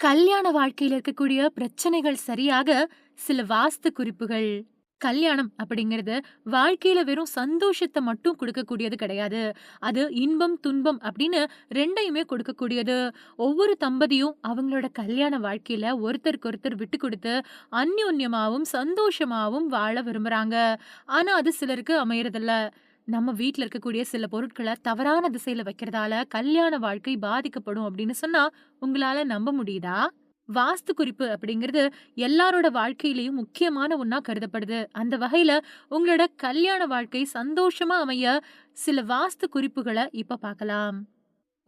கல்யாண வாழ்க்கையில இருக்கக்கூடிய பிரச்சனைகள் சரியாக சில வாஸ்து குறிப்புகள். கல்யாணம் அப்படிங்கிறது வாழ்க்கையில வெறும் சந்தோஷத்தை மட்டும் கொடுக்கக்கூடியது கிடையாது. அது இன்பம், துன்பம் அப்படின்னு ரெண்டையுமே கொடுக்கக்கூடியது. ஒவ்வொரு தம்பதியும் அவங்களோட கல்யாண வாழ்க்கையில ஒருத்தருக்கொருத்தர் விட்டு கொடுத்து அந்யோன்யமாகவும் சந்தோஷமாவும் வாழ விரும்புறாங்க. ஆனா, அது சிலருக்கு அமையறதில்ல. நம்ம வீட்ல இருக்கக்கூடிய சில பொருட்கள தவறான திசையில வைக்கிறதால கல்யாண வாழ்க்கை பாதிக்கப்படும் அப்படின்னு சொன்னா, உங்களால நம்ப முடியுதா? வாஸ்து குறிப்பு அப்படிங்கிறது எல்லாரோட வாழ்க்கையிலயும் முக்கியமான ஒன்றா கருதப்படுது. அந்த வகையில உங்களோட கல்யாண வாழ்க்கை சந்தோஷமா அமைய சில வாஸ்து குறிப்புகள இப்ப பார்க்கலாம்.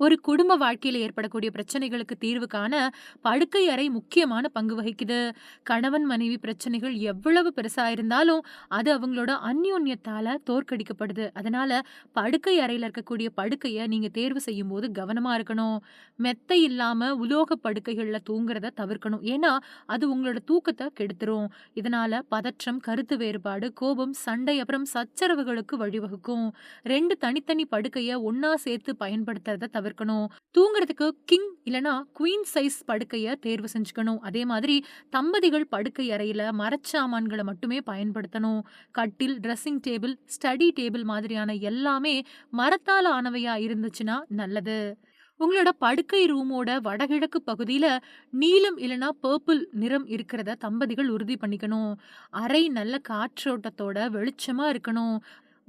ஒரு குடும்ப வாழ்க்கையில் ஏற்படக்கூடிய பிரச்சனைகளுக்கு தீர்வு காண படுக்கை அறை முக்கியமான பங்கு வகிக்குது. கணவன், மனைவி பிரச்சனைகள் எவ்வளவு பெருசா இருந்தாலும், அது அவங்களோட அந்யோன்யத்தால தோற்கடிக்கப்படுது. அதனால படுக்கை அறையில் இருக்கக்கூடிய படுக்கையை நீங்க தேர்வு செய்யும்போது கவனமா இருக்கணும். மெத்தை இல்லாம உலோக படுக்கைகள்ல தூங்குறத தவிர்க்கணும். ஏன்னா, அது உங்களோட தூக்கத்தை கெடுத்துரும். இதனால பதற்றம், கருத்து வேறுபாடு, கோபம், சண்டை அப்புறம் சச்சரவுகளுக்கு வழிவகுக்கும். ரெண்டு தனித்தனி படுக்கையை ஒன்னா சேர்த்து பயன்படுத்துறத தவிர்க்கணும். தூங்குறதுக்கு கிங் இல்லனா குவீன் சைஸ் படுக்கைய தேர்வு செஞ்சுக்கணும். அதே மாதிரி தம்பதிகள் படுக்கை அறையில மரச்சாமான்களை மட்டுமே பயன்படுத்தணும். கட்டில், ட்ரெஸ்ஸிங் டேபிள், ஸ்டடி டேபிள் மாதிரியான எல்லாமே மரத்தால் ஆனவையா இருந்துச்சுன்னா நல்லது. உங்களோட படுக்கை ரூமோட வடகிழக்கு பகுதியில் நீலம் இல்லைனா பர்பிள் நிறம் இருக்கிறத தம்பதிகள் உறுதி பண்ணிக்கணும். அறை நல்ல காற்றோட்டத்தோட வெளிச்சமாக இருக்கணும்.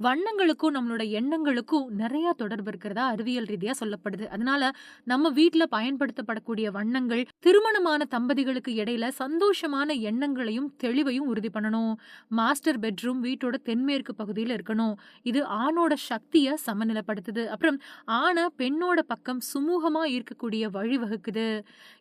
வண்ணங்களுக்கும், நம்மளோட எண்ணங்களுக்கும் நிறைய தொடர்பு இருக்கிறதா அறிவியல் ரீதியா சொல்லப்படுது. அதனால நம்ம வீட்டில் பயன்படுத்தப்படக்கூடிய வண்ணங்கள், திருமணமான தம்பதிகளுக்கு இடையில சந்தோஷமான எண்ணங்களையும், தெளிவையும் உறுதி பண்ணணும். மாஸ்டர் பெட்ரூம் வீட்டோட தென்மேற்கு பகுதியில் இருக்கணும். இது ஆணோட சக்திய சமநிலைப்படுத்துது. அப்புறம் ஆணை பெண்ணோட பக்கம் சுமூகமா இருக்கக்கூடிய வழிவகுக்குது.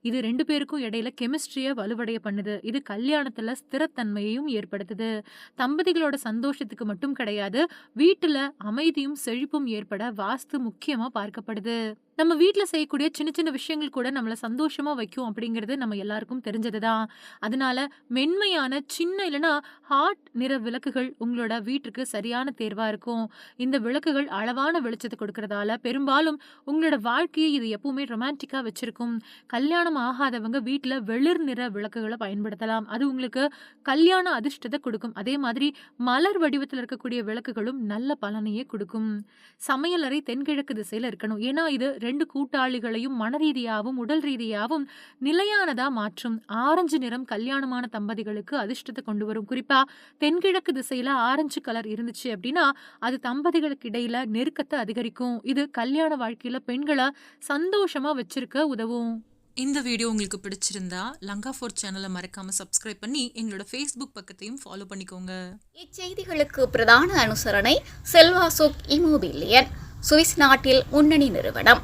இது ரெண்டு பேருக்கும் இடையில கெமிஸ்ட்ரிய வலுவடைய பண்ணுது. இது கல்யாணத்துல ஸ்திரத்தன்மையையும் ஏற்படுத்துது. தம்பதிகளோட சந்தோஷத்துக்கு மட்டும் கிடையாது, வீட்டுல அமைதியும், செழிப்பும் ஏற்பட வாஸ்து முக்கியமா பார்க்கப்படுது. நம்ம வீட்டில் செய்யக்கூடிய சின்ன சின்ன விஷயங்கள் கூட நம்மளை சந்தோஷமாக வைக்கும் அப்படிங்கிறது நம்ம எல்லாருக்கும் தெரிஞ்சது தான். அதனால மென்மையான சின்ன இல்லைன்னா ஹாட் நிற விளக்குகள் உங்களோட வீட்டுக்கு சரியான தேர்வாக இருக்கும். இந்த விளக்குகள் அளவான வெளிச்சத்தை கொடுக்கறதால பெரும்பாலும் உங்களோட வாழ்க்கையை இது எப்பவுமே ரொமான்டிக்காக வச்சிருக்கும். கல்யாணம் ஆகாதவங்க வீட்டில் வெளிர் நிற விளக்குகளை பயன்படுத்தலாம். அது உங்களுக்கு கல்யாண அதிர்ஷ்டத்தை கொடுக்கும் அதே மாதிரி மலர் வடிவத்தில் இருக்கக்கூடிய விளக்குகளும் நல்ல பலனையே கொடுக்கும் சமையலறை தென்கிழக்கு திசையில் இருக்கணும். ஏன்னா, இது 2 கூட்டாளிகளையும் மனரீதியாவும், உடல் ரீதியாவும் நிலையானதா மாற்றும். ஆரஞ்சு நிறம் கல்யாணமான தம்பதிகளுக்கு அதிர்ஷ்டத்த கொண்டு வரும். குறிப்பா தென்கிழக்கு திசையில ஆரஞ்சு கலர் இருந்துச்சு அப்படின்னா, அது தம்பதிகளுக்கு இடையில நெருக்கத்த அதிகரிக்கும். இது கல்யாண வாழ்க்கையில பெண்கள சந்தோஷமா வச்சிருக்க உதவும். இந்த வீடியோ உங்களுக்கு பிடிச்சிருந்தா லங்கா ஃபோர் சேனலை மறக்காம சப்ஸ்கிரைப் பண்ணி எங்களோட ஃபேஸ்புக் பக்கத்தையும் ஃபாலோ பண்ணிக்கோங்க இச்செய்திகளுக்கு பிரதான அனுசரணை செல்வா சோக் இமோபிலியன் சுவிஸ் நாட்டில் முன்னணி நிறுவனம்